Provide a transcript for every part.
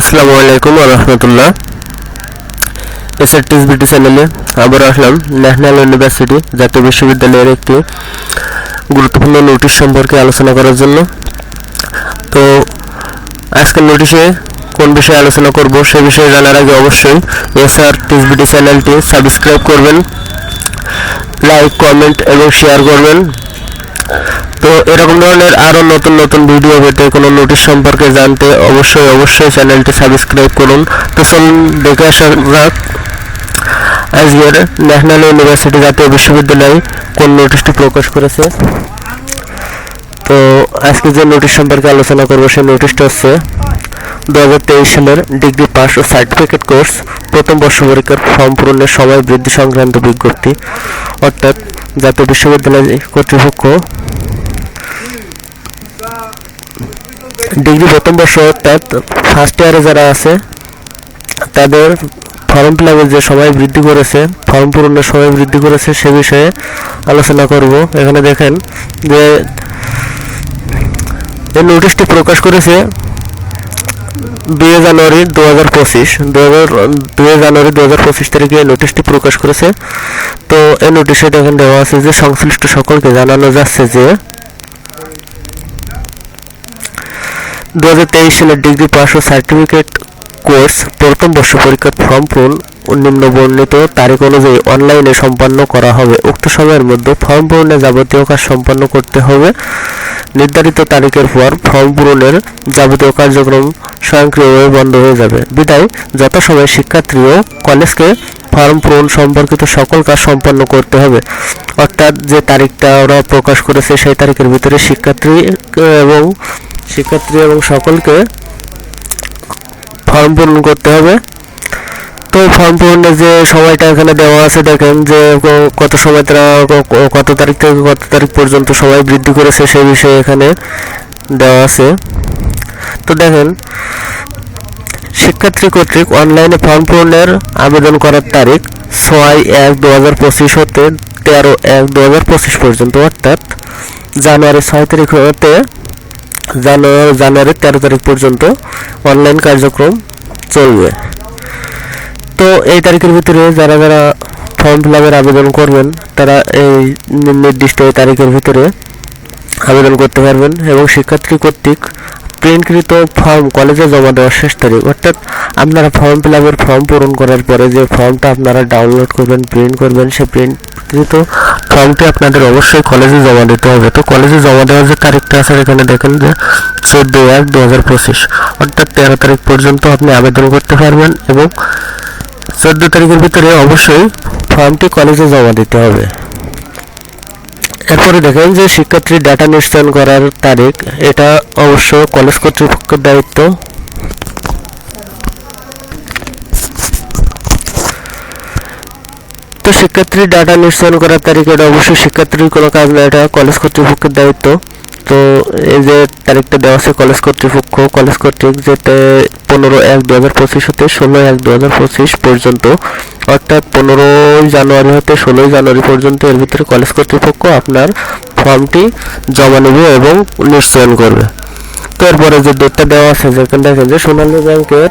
আসসালামু আলাইকুম রহমতুল্লাহ। এসআরটিস বিটি চ্যানেলে আবার আসলাম ন্যাশনাল ইউনিভার্সিটি জাতীয় বিশ্ববিদ্যালয়ের একটি গুরুত্বপূর্ণ নোটিশ সম্পর্কে আলোচনা করার জন্য। তো আজকের নোটিশে কোন বিষয়ে আলোচনা করব সে বিষয়ে জানার আগে অবশ্যই এসআরটিস বিটি চ্যানেলটি সাবস্ক্রাইব করবেন, লাইক, কমেন্ট এবং শেয়ার করবেন। তো এরকম ধরনের আরও নতুন নতুন ভিডিও পেতে কোনো নোটিশ সম্পর্কে জানতে অবশ্যই অবশ্যই চ্যানেলটি সাবস্ক্রাইব করুন। তো চলুন, দেখে আসা আজকের ন্যাশনাল ইউনিভার্সিটি জাতীয় বিশ্ববিদ্যালয় কোন নোটিশটি প্রকাশ করেছে? তো আজকে যে নোটিশ সম্পর্কে আলোচনা করব, সেই নোটিশটা হচ্ছে দু হাজার তেইশ সালের ডিগ্রি পাস ও সার্টিফিকেট কোর্স প্রথম বর্ষ পরীক্ষার ফর্ম পূরণের সময় বৃদ্ধি সংক্রান্ত বিজ্ঞপ্তি। অর্থাৎ জাতীয় বিশ্ববিদ্যালয় কর্তৃপক্ষ ডিগ্রি প্রথম বর্ষ অর্থাৎ ফার্স্ট ইয়ারে যারা আছে, তাদের ফর্ম ফিল যে সময় বৃদ্ধি করেছে, ফর্ম পূরণের সময় বৃদ্ধি করেছে, সে বিষয়ে আলোচনা করব। এখানে দেখেন যে এই নোটিশটি প্রকাশ করেছে দুই জানুয়ারি দু হাজার পঁচিশ। দু জানুয়ারি দু হাজার পঁচিশ তারিখে এই নোটিশটি প্রকাশ করেছে। তো এই নোটিশে দেখেন দেওয়া আছে যে সংশ্লিষ্ট সকলকে জানানো যাচ্ছে যে দু হাজার তেইশ সালের ডিগ্রি পাস ও সার্টিফিকেট কোর্স প্রথম বর্ষ পরীক্ষার ফর্ম পূরণ নিম্ন বর্ণিত তারিখ অনুযায়ী অনলাইনে সম্পন্ন করা হবে। উক্ত সময়ের মধ্যে ফর্ম পূরণের যাবতীয় কাজ সম্পন্ন করতে হবে। নির্ধারিত তারিখের পর ফর্ম পূরণের যাবতীয় কার্যক্রম স্বয়ংক্রিয়ভাবে বন্ধ হয়ে যাবে। বিদায়, যথাসময়ে শিক্ষার্থী ও কলেজকে ফর্ম পূরণ সম্পর্কিত সকল কাজ সম্পন্ন করতে হবে। অর্থাৎ যে তারিখটা ওরা প্রকাশ করেছে সেই তারিখের ভিতরে শিক্ষার্থী এবং শিক্ষার্থী এবং সকলকে ফর্ম পূরণ করতে হবে। তো ফর্ম পূরণের যে সময়টা এখানে দেওয়া আছে, দেখেন যে কত সময় তারা কত তারিখ থেকে কত তারিখ পর্যন্ত সময় বৃদ্ধি করেছে সেই বিষয়ে এখানে দেওয়া আছে। তো দেখেন, শিক্ষার্থী কর্তৃক অনলাইনে ফর্ম পূরণের আবেদন করার তারিখ ছয় এক দু হাজার পঁচিশ হতে তেরো এক দু হাজার পঁচিশ পর্যন্ত, অর্থাৎ জানুয়ারি ছয় তারিখ হতে জানুয়ারি, জানুয়ারির তেরো তারিখ পর্যন্ত অনলাইন কার্যক্রম চলবে। তো এই তারিখের ভিতরে যারা যারা ফর্ম ফিল আপের আবেদন করবেন, তারা এই নির্দিষ্ট এই তারিখের ভিতরে আবেদন করতে পারবেন এবং শিক্ষার্থী কর্তৃক প্রিন্টকৃত ফর্ম কলেজে জমা দেওয়ার শেষ তারিখ। অর্থাৎ আপনারা ফর্ম ফিল আপের ফর্ম পূরণ করার পরে যে ফর্মটা আপনারা ডাউনলোড করবেন প্রিন্ট করবেন, সেই প্রিন্টকৃত ফর্মটি আপনাদের অবশ্যই কলেজে জমা দিতে হবে। তো কলেজে জমা দেওয়ার যে তারিখটা আছে এখানে দেখেন যে চোদ্দ এক দু হাজার পঁচিশ। অর্থাৎ তেরো তারিখ পর্যন্ত আপনি আবেদন করতে পারবেন এবং চোদ্দ তারিখের ভিতরে অবশ্যই ফর্মটি কলেজে জমা দিতে হবে। এরপরে দেখেন যে শিক্ষার্থীর ডাটা নিশ্চয়ন করার তারিখ, এটা অবশ্য কলেজ কর্তৃপক্ষের দায়িত্ব। তো শিক্ষার্থীর ডাটা নিশ্চয়ন করার তারিখ, এটা অবশ্যই শিক্ষার্থীর কোনো কাজ না, এটা কলেজ কর্তৃপক্ষের দায়িত্ব। তো এই যে তারিখটা দেওয়া আছে কলেজ কর্তৃপক্ষ, কলেজ কর্তৃক যেতে পনেরো এক দু হাজার পঁচিশ হতে ষোলো এক দু হাজার পঁচিশ পর্যন্ত, অর্থাৎ পনেরোই জানুয়ারি হতে ষোলোই জানুয়ারি পর্যন্ত এর ভিতরে কলেজ কর্তৃপক্ষ আপনার ফর্মটি জমা নেবে এবং নিশ্চয়ন করবে। তো এরপরে যে ডেটটা দেওয়া আছে যেখানে দেখেন যে সোনালী ব্যাংকের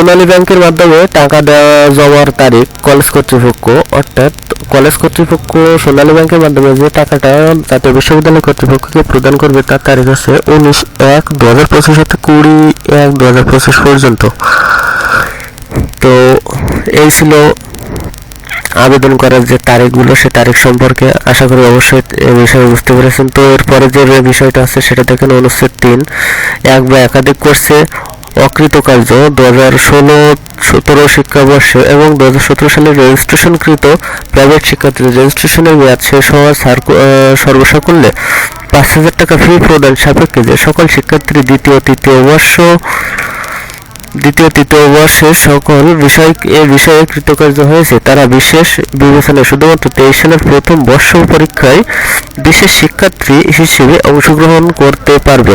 সোনালী ব্যাংকের মাধ্যমে টাকা দেওয়া জমার তারিখ কলেজ কর্তৃপক্ষ, অর্থাৎ কলেজ কর্তৃপক্ষ সোনালী ব্যাংকের মাধ্যমে যে টাকাটা জাতীয় বিশ্ববিদ্যালয় কর্তৃপক্ষকে প্রদান করবে তার তারিখ হচ্ছে উনিশ এক দু হাজার পঁচিশ হতে কুড়ি এক দু হাজার পঁচিশ পর্যন্ত। তো এই ছিল আবেদন করার যে তারিখগুলো, সে তারিখ সম্পর্কে আশা করি অবশ্যই এ বিষয়ে বুঝতে পেরেছেন। তো এরপরে যে বিষয়টা আছে, সেটা দেখেন অনুচ্ছেদ তিন। এক বা একাধিক কোর্সে অকৃতকার্য। দু হাজার ষোলো, সতেরো শিক্ষাবর্ষে এবং দু হাজার সতেরো সালে রেজিস্ট্রেশনকৃত প্রাইভেট শিক্ষার্থীদের রেজিস্ট্রেশনের মেয়াদ শেষ হওয়ার সর্বসাকুল্যে পাঁচ হাজার টাকা ফি প্রদান সাপেক্ষে যে সকল শিক্ষার্থী দ্বিতীয়, তৃতীয় বর্ষ দ্বিতীয়, তৃতীয় বর্ষের সকল বিষয়, এ বিষয়ে কৃতকার্য হয়েছে। তারা বিশেষ বিবেচনায় শুধুমাত্র তেইশ সালের প্রথম বর্ষ পরীক্ষায় বিশেষ শিক্ষার্থী হিসেবে অংশগ্রহণ করতে পারবে।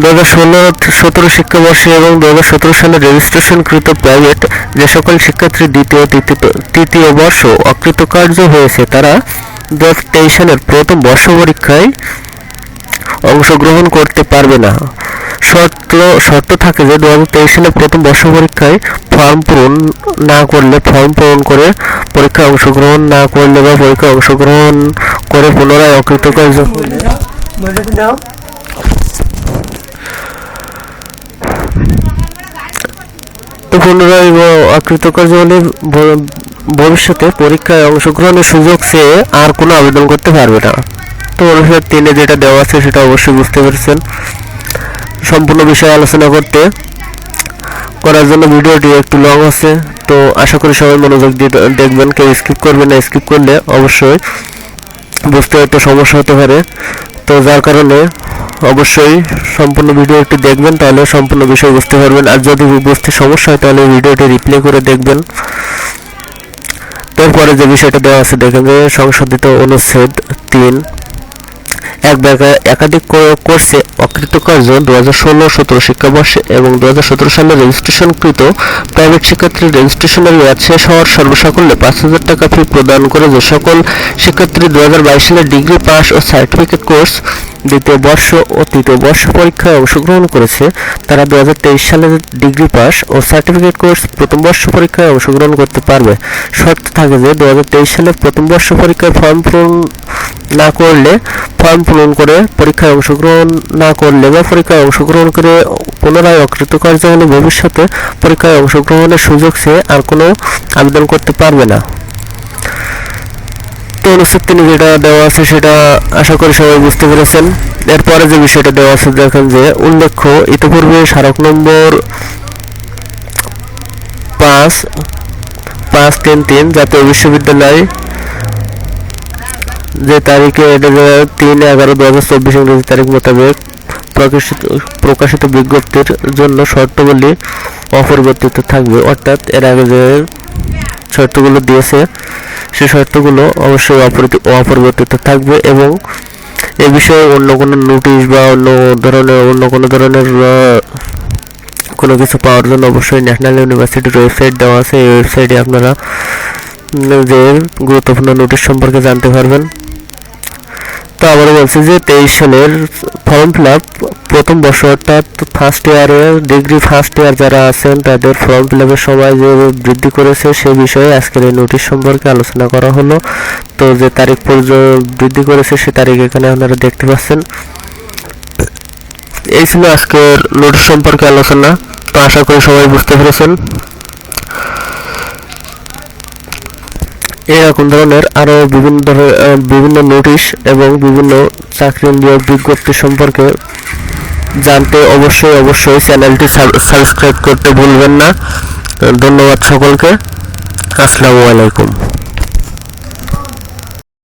দু হাজার ষোলো, সতেরো শিক্ষাবর্ষে এবং দু হাজার সতেরো সালে রেজিস্ট্রেশনকৃত প্রাইভেট যে সকল শিক্ষার্থী দ্বিতীয়, তৃতীয় বর্ষ অকৃতকার্য হয়েছে, তারা দু হাজার তেইশ সালের প্রথম বর্ষ পরীক্ষায় অংশগ্রহণ করতে পারবে না। শর্ত শর্ত থাকে যে দু হাজার তেইশ সালে প্রথম বর্ষ পরীক্ষায় ফর্ম পূরণ না করলে ফর্ম পূরণ করে পরীক্ষায় অংশগ্রহণ না করলে বা পরীক্ষায় অংশগ্রহণ করে পুনরায় অকৃতকার্য পুনরায় অকৃতকার্য হলে ভবিষ্যতে পরীক্ষায় অংশগ্রহণের সুযোগ চেয়ে আর কোনো আবেদন করতে পারবে না। তো অনুসার তিনে যেটা দেওয়া আছে সেটা অবশ্যই বুঝতে পেরেছেন। সম্পূর্ণ বিষয়ে আলোচনা করতে। করার জন্য ভিডিওটি একটু লং আছে, তো আশা করি সবাই মনোযোগ দিয়ে দেখবেন, কেউ স্কিপ করবে না স্কিপ করলে অবশ্যই বুঝতে একটু সমস্যা হতে পারে। তো যার কারণে অবশ্যই সম্পূর্ণ ভিডিওটি দেখবেন, তাহলে সম্পূর্ণ বিষয় বুঝতে পারবেন। আর যদি বুঝতে সমস্যা হয়, তাহলে ভিডিওটি রিপ্লে করে দেখবেন। তারপরে যে বিষয়টা দেওয়া আছে, দেখেন সংশোধিত অনুচ্ছেদ তিন। এক একাধিক কোর্সে অকৃতকার্য দু হাজার ষোলো, সতেরো শিক্ষাবর্ষে এবং দু হাজার সতেরো সালে রেজিস্ট্রেশনকৃত প্রাইভেট শিক্ষার্থীর রেজিস্ট্রেশনের মেয়াদ শেষ হওয়ার সর্বসাকুল্যে পাঁচ হাজার টাকা ফি প্রদান করে যে সকল শিক্ষার্থী দু হাজার বাইশ সালে ডিগ্রি পাস ও সার্টিফিকেট কোর্স দ্বিতীয় বর্ষ ও তৃতীয় বর্ষ পরীক্ষায় অংশগ্রহণ করেছে। তারা দু সালের ডিগ্রি পাস ও সার্টিফিকেট কোর্স প্রথম বর্ষ পরীক্ষায় অংশগ্রহণ করতে পারবে। শর্ত থাকে যে দু সালের প্রথম বর্ষ পরীক্ষায় ফর্ম পূরণ না করলে, ফর্ম পূরণ করে পরীক্ষায় অংশগ্রহণ না করলে বা পরীক্ষায় অংশগ্রহণ করে পুনরায় অকৃতকার্য হলে ভবিষ্যতে পরীক্ষায় অংশগ্রহণের সুযোগ সে আর কোনো আবেদন করতে পারবে না। তো অনুচ্ছেদ তিনি যেটা দেওয়া আছে সেটা আশা করি সবাই বুঝতে পেরেছেন। এরপরে যে বিষয়টা দেওয়া আছে, দেখেন যে উল্লেখ্য, ইতিপূর্বে স্মারক নম্বর পাঁচ পাঁচ, তিন তিন জাতীয় বিশ্ববিদ্যালয় যে তারিখে এটা যে তিন এগারো দু হাজার চব্বিশ ইংরেজি তারিখ মোতাবেক প্রকাশিত প্রকাশিত বিজ্ঞপ্তির জন্য শর্তাবলী অপরিবর্তিত থাকবে। অর্থাৎ এর আগে যে শর্তগুলো দিয়েছে। সে শর্তগুলো অবশ্যই অপরিবর্তিত থাকবে এবং এ বিষয়ে অন্য কোনো নোটিশ বা অন্য ধরনের অন্য কোনো ধরনের কোনো কিছু পাওয়ার জন্য অবশ্যই ন্যাশনাল ইউনিভার্সিটির ওয়েবসাইট দেওয়া আছে। এই ওয়েবসাইটে আপনারা যে গুরুত্বপূর্ণ নোটিশ সম্পর্কে জানতে পারবেন। তো আবারও বলছি যে তেইশ সালের ফর্ম ফিল আপ প্রথম বর্ষ অর্থাৎ ফার্স্ট ইয়ারে ডিগ্রি ফার্স্ট ইয়ার যারা আছেন, তাদের ফর্ম ফিল আপের সময় যে বৃদ্ধি করেছে, সে বিষয়ে আজকের এই নোটিশ সম্পর্কে আলোচনা করা হলো। তো যে তারিখ পর্যন্ত বৃদ্ধি করেছে, সে তারিখ এখানে আপনারা দেখতে পাচ্ছেন। এই ছিল আজকের নোটিশ সম্পর্কে আলোচনা। তো আশা করি সবাই বুঝতে পেরেছেন। এরকম ধরনের আরও বিভিন্ন ধরনের বিভিন্ন নোটিশ এবং বিভিন্ন চাকরি নিয়োগ বিজ্ঞপ্তি সম্পর্কে জানতে অবশ্যই অবশ্যই চ্যানেলটি সাবস্ক্রাইব করতে ভুলবেন না। ধন্যবাদ সকলকে। আসসালামু আলাইকুম।